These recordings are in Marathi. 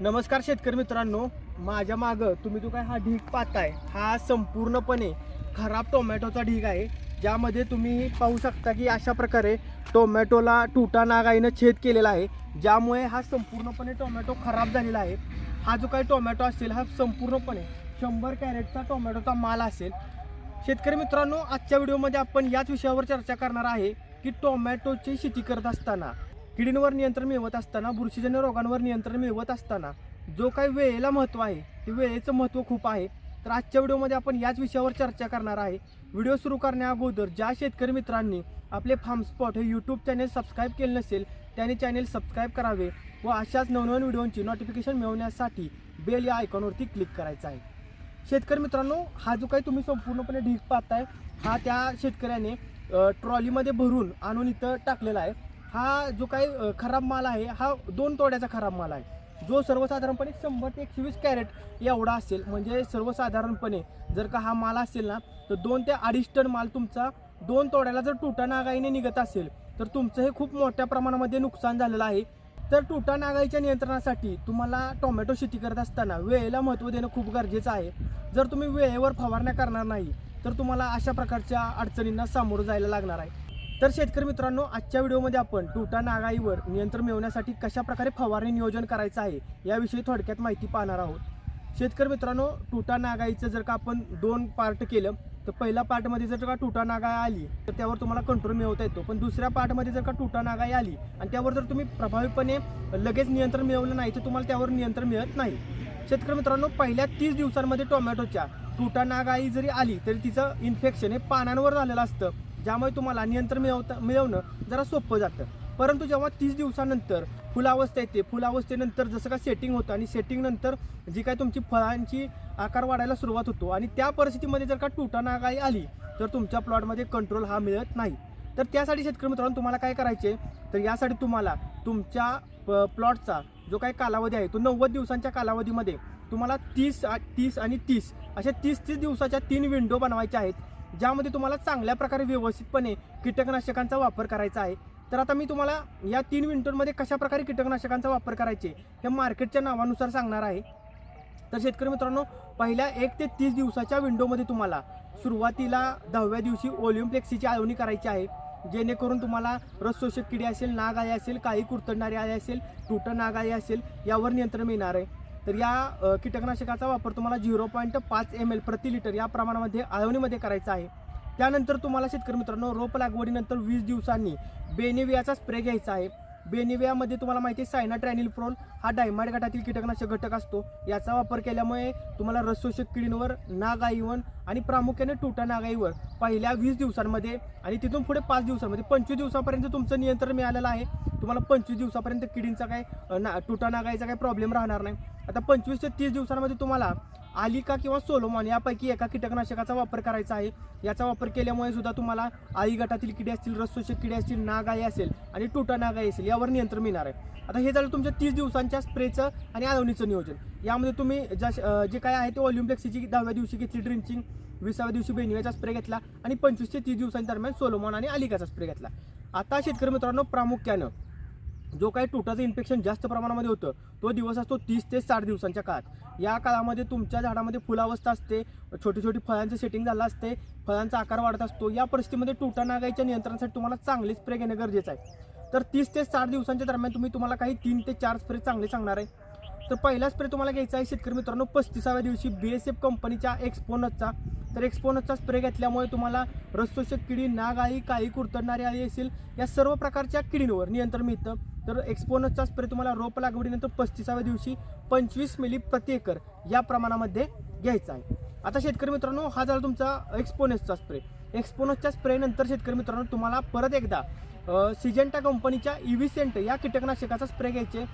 नमस्कार शेतकरी मित्रांनो. माझ्या मागं तुम्ही जो काय हा ढीग पाहताय हा संपूर्णपणे खराब टोमॅटोचा ढीग आहे. ज्यामध्ये तुम्ही पाहू शकता की अशा प्रकारे टोमॅटोला टुटा नागाईनं छेद केलेला आहे. ज्यामुळे हा संपूर्णपणे टोमॅटो खराब झालेला आहे. हा जो काही टोमॅटो असेल हा संपूर्णपणे शंभर कॅरेटचा टोमॅटोचा माल असेल. शेतकरी मित्रांनो आजच्या व्हिडिओमध्ये आपण याच विषयावर चर्चा करणार आहे की टोमॅटोची शेती करत असताना किडींवर नियंत्रण मिळवत असताना बुरशीजन्य रोगांवर नियंत्रण मिळवत असताना जो काही वेळेला महत्त्व आहे ते वेळेचं महत्त्व खूप आहे. तर आजच्या व्हिडिओमध्ये आपण याच विषयावर चर्चा करणार आहे. व्हिडिओ सुरू करण्या अगोदर ज्या शेतकरी मित्रांनी आपले फार्म स्पॉट हे यूट्यूब चॅनेल सबस्क्राईब केले नसेल त्याने चॅनेल सबस्क्राईब करावे व अशाच नवनवीन व्हिडिओंची नोटिफिकेशन मिळवण्यासाठी बेल या आयकॉनवरती क्लिक करायचं आहे. शेतकरी मित्रांनो हा जो काही तुम्ही संपूर्णपणे ढीग पाहताय हा त्या शेतकऱ्याने ट्रॉलीमध्ये भरून आणून इथं टाकलेला आहे. हा जो काही खराब माल आहे हा दोन तोड्याचा खराब माल आहे. जो सर्वसाधारणपणे शंभर ते एकशे वीस कॅरेट एवढा असेल म्हणजे सर्वसाधारणपणे जर का हा माल असेल ना तर दोन ते अडीच टन माल तुमचा दोन तोड्याला जर टुटा नागाईने निघत असेल तर तुमचं हे खूप मोठ्या प्रमाणामध्ये नुकसान झालेलं आहे. तर टुटा नागाईच्या नियंत्रणासाठी तुम्हाला टोमॅटो शेती करत असताना वेळेला महत्त्व देणं खूप गरजेचं आहे. जर तुम्ही वेळेवर फवारण्या करणार नाही तर तुम्हाला अशा प्रकारच्या अडचणींना सामोरं जायला लागणार आहे. तर शेतकरी मित्रांनो आजच्या व्हिडिओमध्ये आपण टुटा नागाईवर नियंत्रण मिळवण्यासाठी कशा प्रकारे फवारणी नियोजन करायचं आहे याविषयी थोडक्यात माहिती पाहणार आहोत. शेतकरी मित्रांनो टुटा नागाईचं जर का आपण दोन पार्ट केलं तर पहिल्या पार्टमध्ये जर का टुटा नागाई आली तर त्यावर तुम्हाला कंट्रोल मिळवता येतो. पण दुसऱ्या पार्टमध्ये जर का टुटा नागाई आली आणि त्यावर जर तुम्ही प्रभावीपणे लगेच नियंत्रण मिळवलं नाही तर तुम्हाला त्यावर नियंत्रण मिळत नाही. शेतकरी मित्रांनो पहिल्या तीस दिवसांमध्ये टोमॅटोच्या टुटा नागाई जरी आली तरी तिचं इन्फेक्शन हे पानांवर झालेलं असतं. ज्यामुळे तुम्हाला नियंत्रण मिळवता मिळवणं जरा सोपं जातं. परंतु जेव्हा तीस दिवसानंतर फुलावस्था येते फुलावस्थेनंतर जसं का सेटिंग होतं आणि सेटिंग नंतर जी काय तुमची फळांची आकार वाढायला सुरुवात होतो आणि त्या परिस्थितीमध्ये जर का टुटा नागाई आली तर तुमच्या प्लॉटमध्ये कंट्रोल हा मिळत नाही. तर त्यासाठी शेतकरी मित्रांनो तुम्हाला काय करायचे तर यासाठी तुम्हाला तुमच्या प- प्लॉटचा जो काही कालावधी आहे तो नव्वद दिवसांच्या कालावधीमध्ये तुम्हाला तीस तीस आणि तीस अशा तीस तीस दिवसाच्या तीन विंडो बनवायच्या आहेत. ज्यामध्ये तुम्हाला चांगल्या प्रकारे व्यवस्थितपणे कीटकनाशकांचा वापर करायचा आहे. तर आता मी तुम्हाला या तीन विंडोमध्ये कशा प्रकारे कीटकनाशकांचा वापर करायचे हे मार्केटच्या नावानुसार सांगणार आहे. तर शेतकरी मित्रांनो पहिल्या एक ते तीस दिवसाच्या विंडोमध्ये तुम्हाला सुरुवातीला दहाव्या दिवशी ओलिम्प्लेक्सीची आळवणी करायची आहे. जेणेकरून तुम्हाला रसशोषक किडी असेल नाग आळी असेल काही कुरतडणारी आळी असेल तुटं नाग आळी असेल यावर नियंत्रण मिळणार आहे. तर या कीटकनाशकाचा वापर तुम्हाला झिरो पॉईंट पाच एम एल प्रति लिटर या प्रमाणामध्ये आळवणीमध्ये करायचा आहे. त्यानंतर तुम्हाला शेतकरी मित्रांनो रोप लागवडीनंतर वीस दिवसांनी बेनिवियाचा स्प्रे घ्यायचा आहे. बेनिवियामध्ये तुम्हाला माहिती आहे सायना ट्रॅनिलफ्रोन हा डायमंड गटातील कीटकनाशक घटक असतो. याचा वापर केल्यामुळे तुम्हाला रसशोषक किडींवर नागाईवर आणि प्रामुख्याने टोटा नागाईवर पहिल्या वीस दिवसांमध्ये आणि तिथून पुढे पाच दिवसांमध्ये पंचवीस दिवसापर्यंत तुमचं नियंत्रण मिळालेलं आहे. तुम्हाला पंचवीस दिवसापर्यंत किडींचा काय ना टुटा नागाईचा काही प्रॉब्लेम राहणार नाही. आता पंचवीस ते तीस दिवसांमध्ये तुम्हाला आलिका किंवा सोलोमॉन यापैकी एका कीटकनाशकाचा वापर करायचा आहे. याचा वापर केल्यामुळे सुद्धा तुम्हाला आई गटातील किडे असतील रसशोषक किडे असतील नागाई असेल आणि टुटा नागाई असेल यावर नियंत्रण मिळणार आहे. आता हे झालं तुमच्या तीस दिवसांच्या स्प्रेचं आणि आळवणीचं नियोजन. यामध्ये तुम्ही ज्या जे काय आहे ते वॉल्यूम दहाव्या दिवशी घेतली ड्रिंचिंग विसाव्या दिवशी बेनिव्याचा स्प्रे घेतला आणि पंचवीस ते तीस दिवसांच्या दरम्यान सोलोमॉन आणि आलिकाचा स्प्रे घेतला. आता शेतकरी मित्रांनो प्रामुख्यानं जो काही टुटाचं इन्फेक्शन जास्त प्रमाणामध्ये होतं तो दिवस असतो तीस ते साठ दिवसांच्या काळात. या काळामध्ये तुमच्या झाडामध्ये फुलावस्था असते छोटी छोटी फळांचं सेटिंग झालं असते फळांचा आकार वाढत असतो या परिस्थितीमध्ये टुटा नागाईच्या नियंत्रणासाठी तुम्हाला चांगले स्प्रे घेणं गरजेचं आहे. तर तीस ते साठ दिवसांच्या दरम्यान तुम्ही तुम्हाला काही तीन ते चार स्प्रे चांगले सांगणार आहे. तर पहिला स्प्रे तुम्हाला घ्यायचा आहे शेतकरी मित्रांनो पस्तीसाव्या दिवशी बी एस एफ कंपनीच्या एक्सपोनसचा तर एक्सपोनसचा स्प्रे घेतल्यामुळे तुम्हाला रसशोषक किडी नाग आळी काळी कुरतडणारी आळी असेल या सर्व प्रकारच्या किडींवर नियंत्रण मिळतं. तर एक्सपोनसचा स्प्रे तुम्हाला रोप लागवडीनंतर पस्तीसाव्या दिवशी पंचवीस मिली प्रति एकर या प्रमाणामध्ये घ्यायचा आहे. आता शेतकरी मित्रांनो हा झाला तुमचा एक्सपोनसचा स्प्रे एक्सपोनसच्या स्प्रेनंतर शेतकरी मित्रांनो तुम्हाला परत एकदा सिजेंटा कंपनीच्या इव्हिसेंट या कीटकनाशकाचा स्प्रे घ्यायचे.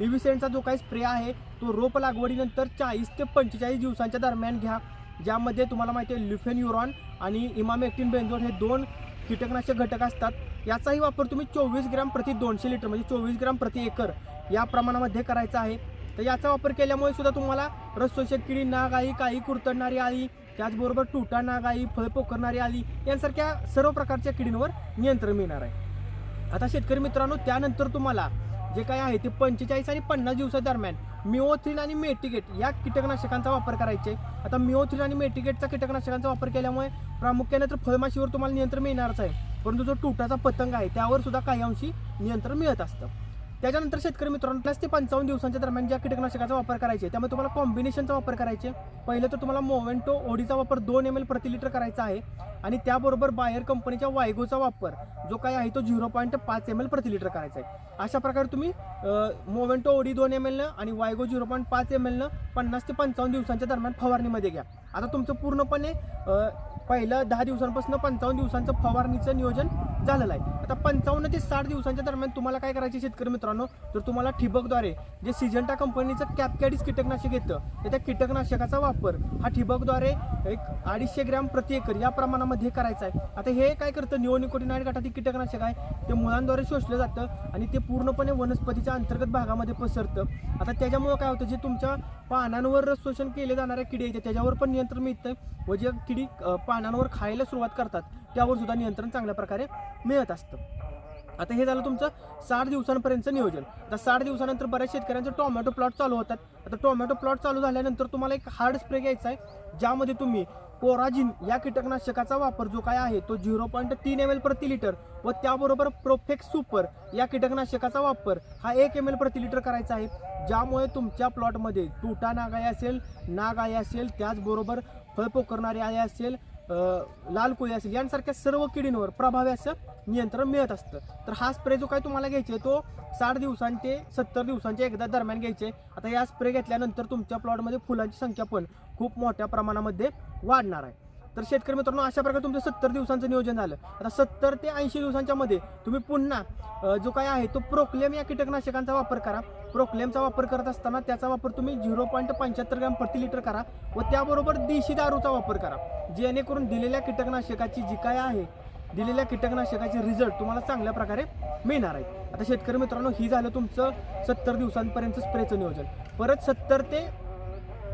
इव्हिसेंटचा जो काही स्प्रे आहे तो रोप लागवडीनंतर चाळीस ते पंचेचाळीस दिवसांच्या दरम्यान घ्या. ज्यामध्ये तुम्हाला माहिती आहे ल्युफेन्युरॉन आणि इमामेक्टिन बेंझोड हे दोन कीटकनाशक घटक असतात. याचाही वापर तुम्ही चोवीस ग्रॅम प्रति दोनशे लिटर म्हणजे चोवीस ग्रॅम प्रति एकर या प्रमाणामध्ये करायचा आहे. तर याचा वापर केल्यामुळे सुद्धा तुम्हाला रसशोषक किडी नाग आई काही कुरतडणारी आळी त्याचबरोबर टुटा नागाई फळ पोखरणारी आळी यांसारख्या सर्व प्रकारच्या किडींवर नियंत्रण मिळणार आहे. आता शेतकरी मित्रांनो त्यानंतर तुम्हाला जे काय आहे ते पंचेचाळीस आणि पन्नास दिवसादरम्यान मिओथ्रिन आणि मेटिगेट या कीटकनाशकांचा वापर करायचे. आता मिओथ्रिन आणि मेटिगेटचा कीटकनाशकांचा वापर केल्यामुळे प्रामुख्याने तर फळमाशीवर तुम्हाला नियंत्रण मिळणारच आहे. परंतु जो तुटाचा पतंग आहे त्यावर सुद्धा काही अंशी नियंत्रण मिळत असतं. त्याच्यानंतर शेतकरी मित्रांनो प्लस ते पंचावन्न दिवसांच्या दरम्यान ज्या कीटकनाशकाचा वापर करायचे त्यामुळे तुम्हाला कॉम्बिनेशनचा वापर करायचे. पहिलं तर तुम्हाला मोवेंटो ओडीचा वापर दोन एम एल प्रति लिटर करायचा आहे. आणि त्याबरोबर बायर कंपनीच्या वायगोचा वापर जो काय आहे तो झिरो पॉईंट पाच एम एल प्रति लिटर करायचा आहे. अशा प्रकारे तुम्ही मोवेंटो ओडी दोन एम एलनं आणि वायगो झिरो पॉईंट पाच एम एलनं पन्नास ते पंचावन्न दिवसांच्या दरम्यान फवारणीमध्ये घ्या. आता तुमचं पूर्णपणे पहिलं दहा दिवसांपासून पंचावन्न दिवसांचं फवारणीचं नियोजन झालेलं आहे. आता पंचावन्न ते साठ दिवसांच्या दरम्यान तुम्हाला काय करायचे शेतकरी मित्रांनो? तर तुम्हाला ठिबकद्वारे जे सिजंटा कंपनीचं कॅपकॅडीज कीटकनाशक येतं तर त्या कीटकनाशकाचा वापर हा ठिबकद्वारे एक अडीचशे ग्रॅम प्रति एकर या प्रमाणामध्ये करायचा आहे. आता हे काय करतं? निओनिकोटिनाइड गटातील कीटकनाशक आहे. ते मुळांद्वारे शोषलं जातं आणि ते पूर्णपणे वनस्पतीच्या अंतर्गत भागामध्ये पसरतं. आता त्याच्यामुळं काय होतं? जे तुमच्या पानांवर शोषण केले जाणाऱ्या किडे येते त्याच्यावर पण नियंत्रण मिळतं व जे किडी पानांवर खायला सुरुवात करतात त्यावर सुद्धा नियंत्रण चांगल्या प्रकारे मिळत असतं. आता हे झालं तुमचं साठ दिवसांपर्यंतचं नियोजन. आता साठ दिवसानंतर बऱ्याच शेतकऱ्यांचे टोमॅटो प्लॉट चालू होतात. आता टोमॅटो प्लॉट चालू झाल्यानंतर तुम्हाला एक हार्ड स्प्रे घ्यायचा आहे ज्यामध्ये तुम्ही कोराजिन या कीटकनाशकाचा वापर जो काय आहे तो झिरो पॉईंट तीन एम एल प्रति लिटर व त्याबरोबर प्रोफेक्स सुपर या कीटकनाशकाचा वापर हा एक एम एल प्रति लिटर करायचा आहे. ज्यामुळे तुमच्या प्लॉटमध्ये तुटा नागाई असेल नागाई असेल त्याचबरोबर फळ पोकरणारी आई असेल लाल कोळी असेल यांसारख्या सर्व किडींवर प्रभावी असं नियंत्रण मिळत असतं. तर हा स्प्रे जो काय तुम्हाला घ्यायचे तो साठ दिवसां ते सत्तर दिवसांच्या एकदा दरम्यान घ्यायचे आता या स्प्रे घेतल्यानंतर तुमच्या प्लॉटमध्ये फुलांची संख्या पण खूप मोठ्या प्रमाणामध्ये वाढणार आहे. तर शेतकरी मित्रांनो अशा प्रकारे तुमचं सत्तर दिवसांचं नियोजन झालं. आता सत्तर ते ऐंशी दिवसांच्या मध्ये तुम्ही पुन्हा जो काय आहे तो प्रोक्लेम या कीटकनाशकांचा वापर करा. प्रोक्लेमचा वापर करत असताना त्याचा वापर तुम्ही झिरो पॉईंट पंच्याहत्तर ग्रॅम प्रति लिटर करा व त्याबरोबर देशी दारूचा वापर करा. जेणेकरून दिलेल्या कीटकनाशकाची जी काय आहे दिलेल्या कीटकनाशकाचे रिझल्ट तुम्हाला चांगल्या प्रकारे मिळणार आहे आता शेतकरी मित्रांनो ही झालं तुमचं सत्तर दिवसांपर्यंत स्प्रेचं नियोजन. परत सत्तर ते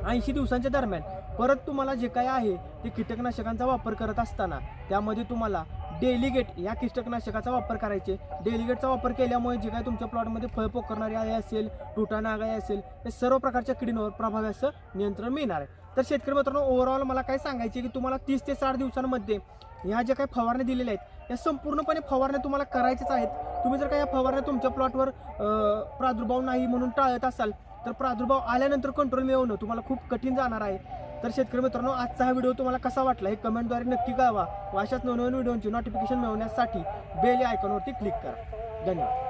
ऐंशी दिवसांच्या दरम्यान परत तुम्हाला जे काय आहे ते कीटकनाशकांचा वापर करत असताना त्यामध्ये तुम्हाला डेलिगेट या कीटकनाशकाचा वापर करायचे. डेलिगेटचा वापर केल्यामुळे जे काय तुमच्या प्लॉटमध्ये फळ पोकरणारी आई असेल टुटा नागाई असेल हे सर्व प्रकारच्या किडींवर प्रभावी असं नियंत्रण मिळणार आहे. तर शेतकरी मित्रांनो ओव्हरऑल मला काय सांगायचे की तुम्हाला तीस ते साठ दिवसांमध्ये ह्या ज्या काही फवारण्या दिलेल्या आहेत या संपूर्णपणे फवारण्या तुम्हाला करायच्याच आहेत. तुम्ही जर का या फवारण्या तुमच्या प्लॉटवर प्रादुर्भाव नाही म्हणून टाळत असाल तर प्रादुर्भाव आल्यानंतर कंट्रोल मिळवणं तुम्हाला खूप कठीण जाणार आहे. तर शेतकरी मित्रांनो आजचा हा व्हिडिओ तुम्हाला कसा वाटला हे कमेंटद्वारे नक्की कळवा. व अशाच नवनवीन व्हिडिओची नोटिफिकेशन मिळवण्यासाठी बेल या आयकॉनवरती क्लिक करा. धन्यवाद.